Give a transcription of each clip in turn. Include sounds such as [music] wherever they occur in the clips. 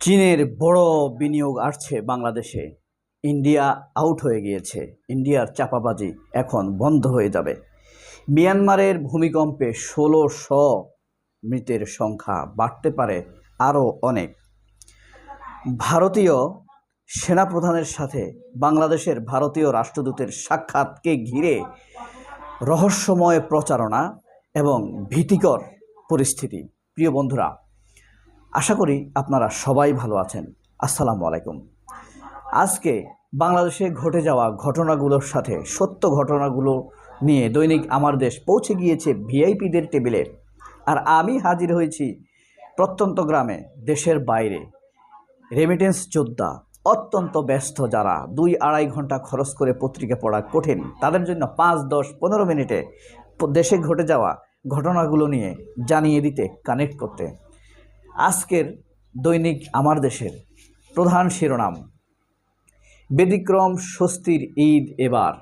চীনের বড় বিনিয়োগ আসছে বাংলাদেশে। ইন্ডিয়া আউট হয়ে গিয়েছে। ইন্ডিয়ার চাপাবাজি এখন বন্ধ হয়ে যাবে। মিয়ানমারের ভূমিকম্পে ষোলোশো মৃতের সংখ্যা বাড়তে পারে আরও অনেক। ভারতীয় সেনাপ্রধানের সাথে বাংলাদেশের ভারতীয় রাষ্ট্রদূতের সাক্ষাৎকে ঘিরে রহস্যময় প্রচারণা এবং ভীতিকর পরিস্থিতি। প্রিয় বন্ধুরা আশা করি আপনারা সবাই ভালো আছেন। আসসালামু আলাইকুম। আজকে বাংলাদেশে ঘটে যাওয়া ঘটনাগুলোর সাথে সত্য ঘটনাগুলো নিয়ে দৈনিক আমার দেশ পৌঁছে গিয়েছে ভিআইপিদের টেবিলে। আর আমি হাজির হয়েছি প্রত্যন্ত গ্রামে, দেশের বাইরে। রেমিটেন্স যোদ্ধা, অত্যন্ত ব্যস্ত যারা দুই আড়াই ঘণ্টা খরচ করে পত্রিকা পড়া কঠিন, তাদের জন্য পাঁচ, দশ, পনেরো মিনিটে দেশে ঘটে যাওয়া ঘটনাগুলো নিয়ে জানিয়ে দিতে কানেক্ট করতে। আজকের দৈনিক আমার দেশের প্রধান শিরোনাম, ব্যতিক্রম স্বস্তির ঈদ এবার।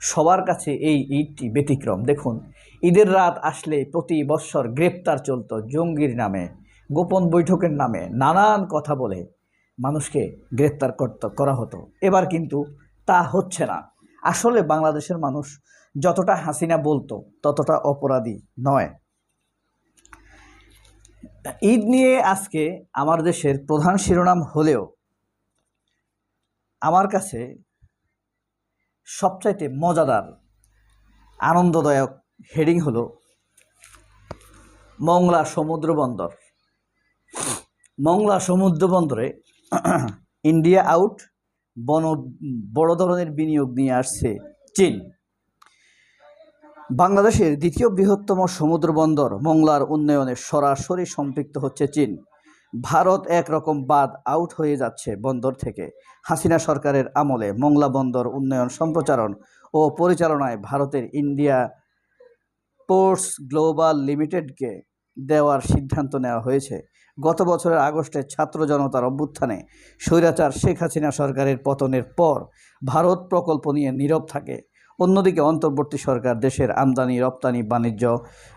সবার কাছে এই ঈদটি ব্যতিক্রম। দেখুন, ঈদের রাত আসলে প্রতি বৎসর গ্রেপ্তার চলত জঙ্গির নামে, গোপন বৈঠকের নামে, নানান কথা বলে মানুষকে গ্রেপ্তার করত, করা হতো। এবার কিন্তু তা হচ্ছে না। আসলে বাংলাদেশের মানুষ যতটা হাসিনা বলতো, ততটা অপরাধী নয়। ঈদ নিয়ে আজকে আমার দেশের প্রধান শিরোনাম হলেও আমার কাছে সবচাইতে মজাদার, আনন্দদায়ক হেডিং হলো মংলা সমুদ্র বন্দর। মংলা সমুদ্র বন্দরে [clears throat] ইন্ডিয়া আউট বন, বড় ধরনের বিনিয়োগ নিয়ে আসছে চীন। বাংলাদেশের দ্বিতীয় বৃহত্তম সমুদ্র বন্দর মংলার উন্নয়নে সরাসরি সম্পৃক্ত হচ্ছে চীন। ভারত একরকম বাদ আউট হয়ে যাচ্ছে বন্দর থেকে। হাসিনা সরকারের আমলে মংলা বন্দর উন্নয়ন সম্প্রচারণ ও পরিচালনায় ভারতের ইন্ডিয়া পোর্টস গ্লোবাল লিমিটেডকে দেওয়ার সিদ্ধান্ত নেওয়া হয়েছে। গত বছরের আগস্টে ছাত্র জনতার অভ্যুত্থানে স্বৈরাচার শেখ হাসিনা সরকারের পতনের পর ভারত প্রকল্প নিয়ে নীরব থাকে। অন্যদিকে অন্তর্বর্তী সরকার দেশের আমদানি, রপ্তানি, বাণিজ্য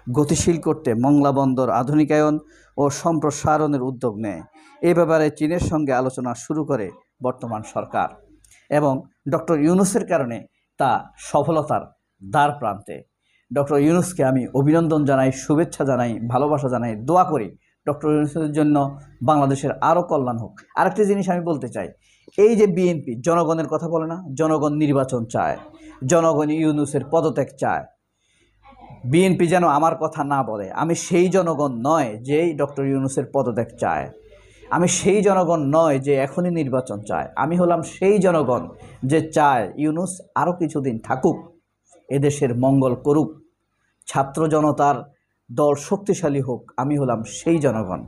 গতিশীল করতে মংলা বন্দর আধুনিকায়ন ও সম্প্রসারণের উদ্যোগ নেয়। এ ব্যাপারে চীনের সঙ্গে আলোচনা শুরু করে বর্তমান সরকার এবং ডক্টর ইউনুসের কারণে তা সফলতার দ্বার প্রান্তে। ডক্টর ইউনুসকে আমি অভিনন্দন জানাই, শুভেচ্ছা জানাই, ভালোবাসা জানাই, দোয়া করি ডক্টর ইউনুসের জন্য বাংলাদেশের আরও কল্যাণ হোক। আরেকটি জিনিস আমি বলতে চাই এই যে বিএনপি জনগণের কথা বলে না, জনগণ নির্বাচন চায়, জনগণ ইউনুসের পদত্যাগ চায়। বিএনপি যেন আমার কথা না বলে, আমি সেই জনগণ নয় যেই ডক্টর ইউনুসের পদত্যাগ চায়। আমি সেই জনগণ নয় যে এখনই নির্বাচন চায়। আমি হলাম সেই জনগণ যে চায় ইউনুস আরও কিছুদিন থাকুক, এদেশের মঙ্গল করুক। ছাত্র জনতার দল শক্তিশালী হোক, আমি হলাম সেই জনগণ।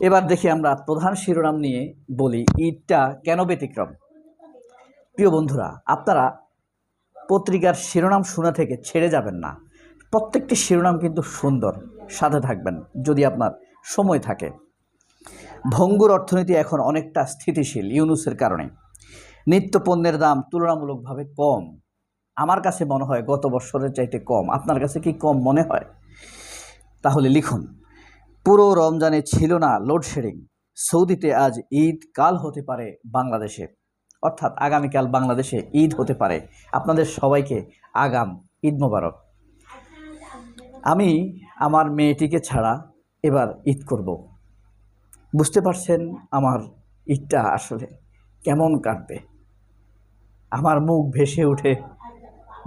এবার দেখি আমরা প্রধান শিরোনাম নিয়ে বলি, ঈদটা কেন ব্যতিক্রম? প্রিয় বন্ধুরা, আপনারা পত্রিকার শিরোনাম শোনা থেকে ছেড়ে যাবেন না। প্রত্যেকটি শিরোনাম কিন্তু সুন্দর, সাথে থাকবেন যদি আপনার সময় থাকে। ভঙ্গুর অর্থনীতি এখন অনেকটা স্থিতিশীল ইউনুসের কারণে। নিত্য পণ্যের দাম তুলনামূলকভাবে কম। আমার কাছে মনে হয় গত বছরের চাইতে কম। আপনার কাছে কি কম মনে হয়? তাহলে লিখুন। পুরো রমজানে ছিল না লোডশেডিং সৌদিতে আজ ঈদ কাল হতে পারে বাংলাদেশে। অর্থাৎ আগামীকাল বাংলাদেশে ঈদ হতে পারে। আপনাদের সবাইকে আগাম ঈদ মোবারক। আমি আমার মেয়েটিকে ছাড়া এবার ঈদ করব। বুঝতে পারছেন আমার ঈদটা আসলে কেমন কাটবে? আমার মুখ ভেসে উঠে,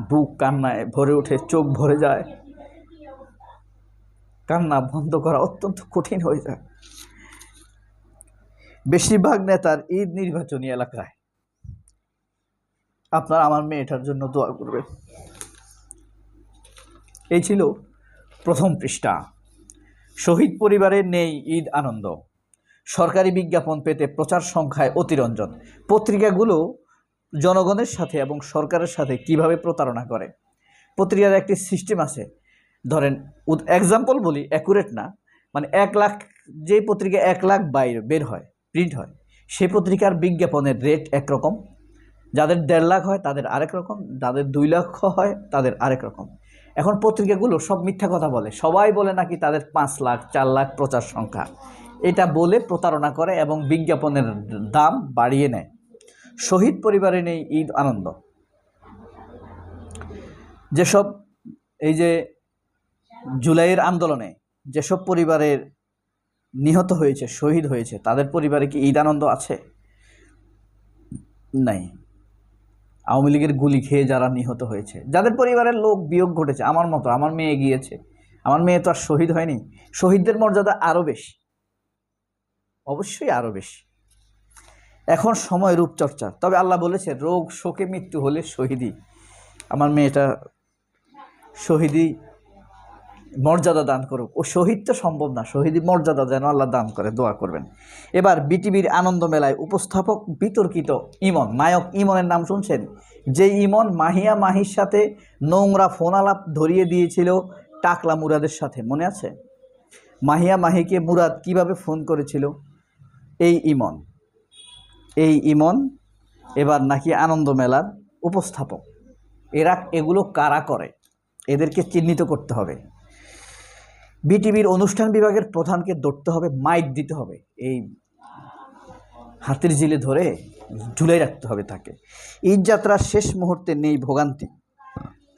বুক কান্নায় ভরে ওঠে চোখ ভরে যায়। কান্না বন্ধ করা অত্যন্ত কঠিন হয়ে যায়। বেশিরভাগ নেতার ঈদ নির্বাচনী এলাকায়। আপনার আমার মেয়েটার জন্য দোয়া করবে এই ছিল প্রথম পৃষ্ঠা। শহীদ পরিবারের নেই ঈদ আনন্দ। সরকারি বিজ্ঞাপন পেতে প্রচার সংখ্যায় অতিরঞ্জন। পত্রিকাগুলো জনগণের সাথে এবং সরকারের সাথে কীভাবে প্রতারণা করে? পত্রিকার একটি সিস্টেম আছে ধরেন এক্সাম্পল বলি অ্যাকুরেট না মানে এক লাখ যে পত্রিকা এক লাখ বাইরে, বের হয় প্রিন্ট হয়, সেই পত্রিকার বিজ্ঞাপনের রেট একরকম, যাদের দেড় লাখ হয় তাদের আরেক রকম, যাদের দুই লক্ষ হয় তাদের আরেক রকম। এখন পত্রিকাগুলো সব মিথ্যা কথা বলে, সবাই বলে নাকি তাদের পাঁচ লাখ, চার লাখ প্রচার সংখ্যা। এটা বলে প্রতারণা করে এবং বিজ্ঞাপনের দাম বাড়িয়ে নেয়। শহীদ পরিবারে নেই ঈদ আনন্দ। যেসব এই যে জুলাইয়ের আন্দোলনে যেসব পরিবারের নিহত হয়েছে, শহীদ হয়েছে, তাদের পরিবারে কি ঈদ আনন্দ আছে? নাই। আওয়ামী লীগের গুলি খেয়ে যারা নিহত হয়েছে, যাদের পরিবারের লোক বিয়োগ ঘটেছে, আমার মতো, আমার মেয়ে গিয়েছে, আমার মেয়ে তো আর শহীদ হয়নি, শহীদদের মর্যাদা আরও বেশি। অবশ্যই আরও বেশি। এখন সময় রূপচর্চা। তবে আল্লাহ বলেছে, রোগ, শোকে মৃত্যু হলে শহীদই। আমার মেয়েটা শহীদই মর্যাদা দান করুক। ও শহীদ তো সম্ভব না। শহীদি মর্যাদা যেন আল্লাহ দান করে, দোয়া করবেন। এবার বিটিভির আনন্দ মেলায় উপস্থাপক, বিতর্কিত ইমন, নায়ক ইমনের নাম শুনছেন? যে ইমন মাহিয়া মাহির সাথে নোংরা ফোন আলাপ ধরিয়ে দিয়েছিল টাকলা মুরাদের সাথে, মনে আছে? মাহিয়া মাহিকে মুরাদ কীভাবে ফোন করেছিল? এই ইমন। এই ইমন এবার নাকি আনন্দ মেলার উপস্থাপক। এরা, এগুলো কারা করে? এদেরকে চিহ্নিত করতে হবে। বিটিভির অনুষ্ঠান বিভাগের প্রধানকে ধরতে হবে, মাইক দিতে হবে। এই হাতের জিলে ধরে ঝুলাই রাখতে হবে তাকে। ঈদ যাত্রার শেষ মুহূর্তে নেই ভোগান্তি।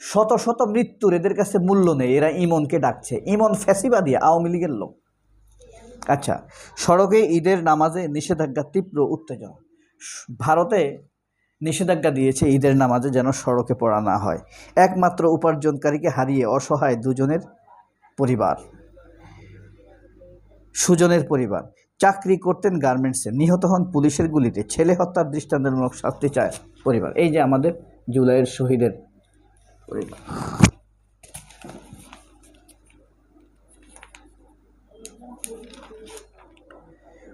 শত শত মৃত্যুর এদের কাছে মূল্য নেই, এরা ইমনকে ডাকছে। ইমন ফ্যাসিবাদী, আওয়ামী লীগের লোক। আচ্ছা সড়কে ঈদের নামাজে নিষেধাজ্ঞা, তীব্র উত্তেজনা। ভারতে নিষেধাজ্ঞা দিয়েছে ঈদের নামাজে যেন সড়কে পড়া না হয়। একমাত্র উপার্জনকারীকে হারিয়ে অসহায় দুজনের পরিবার। সুজনের পরিবার। চাকরি করতেন গার্মেন্টসে। নিহত হন পুলিশের গুলিতে। ছেলে হত্যার দৃষ্টান্তমূলক শাস্তি চায় পরিবার। এই যে আমাদের জুলাইয়ের শহীদের পরিবার।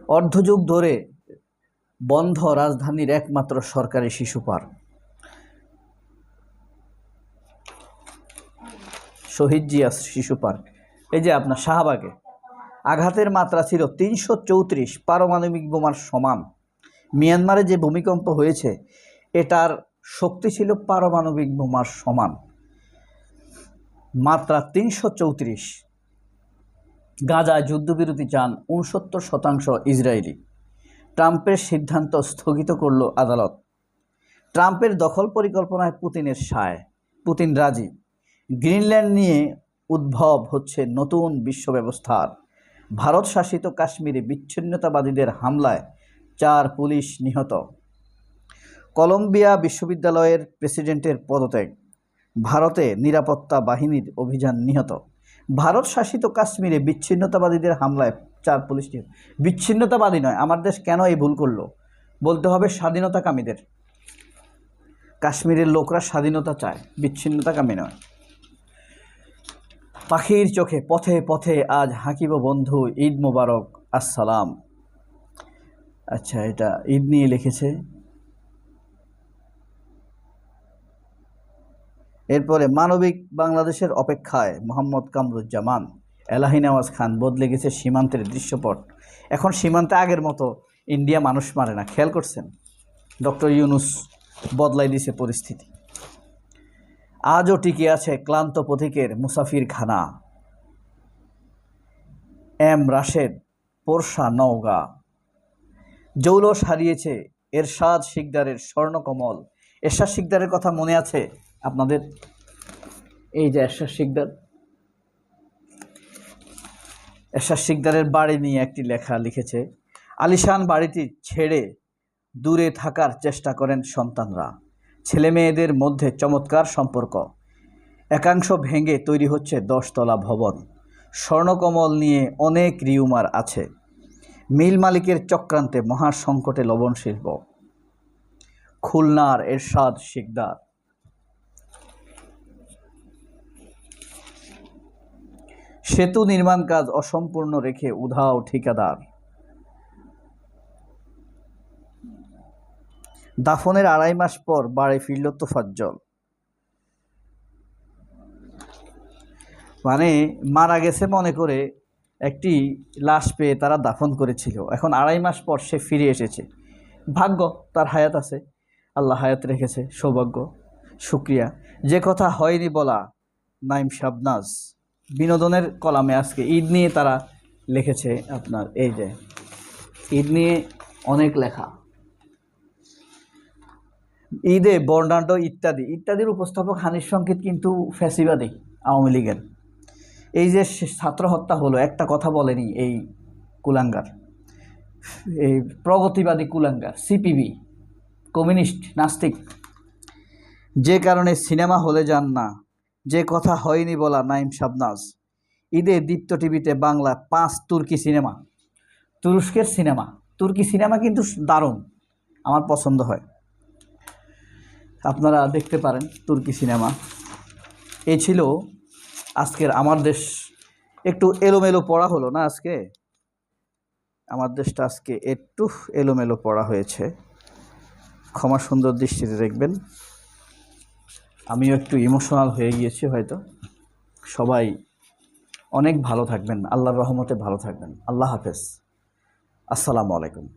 অর্ধযুগ ধরে বন্ধ রাজধানীর একমাত্র সরকারি শিশু পার্ক। শহীদ জিয়া শিশু পার্ক। এই যে আপনার শাহবাগে, আঘাতের মাত্রা ছিল তিনশো চৌত্রিশ পারমাণবিক বোমার সমান। মিয়ানমারে যে ভূমিকম্প হয়েছে, এটার শক্তি ছিল পারমাণবিক বোমার সমান। মাত্রা তিনশো চৌত্রিশ। গাজায় যুদ্ধবিরতি চান উনসত্তর শতাংশ ইসরায়েলি। ট্রাম্পের সিদ্ধান্ত স্থগিত করল আদালত। ট্রাম্পের দখল পরিকল্পনায় পুতিনের সায়। পুতিন রাজি। গ্রিনল্যান্ড নিয়ে উদ্ভব হচ্ছে নতুন বিশ্ব ব্যবস্থার ভারত শাসিত কাশ্মীরে বিচ্ছিন্নতাবাদীদের হামলায় চার পুলিশ নিহত। কলম্বিয়া বিশ্ববিদ্যালয়ের প্রেসিডেন্টের পদত্যাগ। ভারতে নিরাপত্তা বাহিনীর অভিযান নিহত। ভারত শাসিত কাশ্মীরে বিচ্ছিন্নতাবাদীদের হামলায় চার পুলিশ নিহত। বিচ্ছিন্নতাবাদী নয়, আমার দেশ কেন এই ভুল করল? বলতে হবে স্বাধীনতাকামীদের। কাশ্মীরের লোকরা স্বাধীনতা চায়, বিচ্ছিন্নতাকামী নয়। পাখির চোখে পথে পথে আজ হাকিব বন্ধু ঈদ মোবারক, আসসালাম। আচ্ছা এটা ঈদ নিয়ে লিখেছে। এরপরে, মানবিক বাংলাদেশের অপেক্ষায় মোহাম্মদ কামরুজ্জামান। এলাহি নওয়াজ খান বদলে গেছে সীমান্তের দৃশ্যপট। এখন সীমান্তে আগের মতো ইন্ডিয়া মানুষ মারে না, খেয়াল করছেন? ডক্টর ইউনুস বদলাই দিছে পরিস্থিতি। আজও টিকে আছে ক্লান্ত পথিকের মুসাফির খানা এম রাশেদ, পোরশা, নওগা। জৌলস হারিয়েছে এরশাদ শিকদারের স্বর্ণকমল। এরশাদ শিকদারের কথা মনে আছে আপনাদের? এই যে এরশাদ শিকদার। এরশাদ শিকদারের বাড়ি নিয়ে একটি লেখা লিখেছে, আলিশান বাড়িটি ছেড়ে দূরে থাকার চেষ্টা করেন সন্তানরা। ছেলে মেয়েদের মধ্যে চমৎকার সম্পর্ক। একাংশ ভেঙে তৈরি হচ্ছে দশতলা ভবন। স্বর্ণকমল নিয়ে অনেক রিউমার আছে। মিল মালিকের চক্রান্তে মহা সংকটে লবণ শিল্প। খুলনার এরশাদ শিকদার। সেতু নির্মাণ কাজ অসম্পূর্ণ রেখে উধাও ঠিকাদার। দাফনের আড়াই মাস পর বাড়ি ফিরল তোফাজ্জল। মানে মারা গেছে মনে করে একটি লাশ পেয়ে তারা দাফন করেছিল। এখন আড়াই মাস পর সে ফিরে এসেছে। ভাগ্য, তার হায়াত আছে। আল্লাহ হায়াত রেখেছে, সৌভাগ্য, শুক্রিয়া। যে কথা হয়নি বলা নাইম শাবনাজ। বিনোদনের কলামে আজকে ঈদ নিয়ে তারা লিখেছে আপনার, এই যে, ঈদ নিয়ে অনেক লেখা। ঈদে, বর্ণাঢ্য ইত্যাদি। ইত্যাদির উপস্থাপক হানির সংকেত কিন্তু ফ্যাসিবাদী আওয়ামী লীগের। এই যে ছাত্র হত্যা হলো, একটা কথা বলেনি এই কুলাঙ্গার। এই প্রগতিবাদী কুলাঙ্গার, সিপিবি, কমিউনিস্ট, নাস্তিক। যে কারণে সিনেমা হলে যান না, যে কথা হয়নি বলা নাইম শাবনাজ। ঈদে দীপ্ত টিভিতে বাংলা পাঁচ তুর্কি সিনেমা। তুরস্কের সিনেমা। তুর্কি সিনেমা কিন্তু দারুণ, আমার পছন্দ হয়। আপনারা দেখতে পারেন তুর্কি সিনেমা। এ ছিল আজকের আমার দেশ। একটু এলোমেলো পড়া হলো না আজকে? আমার দেশটা আজকে একটু এলোমেলো পড়া হয়েছে। ক্ষমা সুন্দর দৃষ্টিতে দেখবেন। আমিও একটু ইমোশনাল হয়ে গিয়েছি হয়তো। সবাই অনেক ভালো থাকবেন। আল্লাহর রহমতে ভালো থাকবেন। আল্লাহ হাফেজ। আসসালামু আলাইকুম।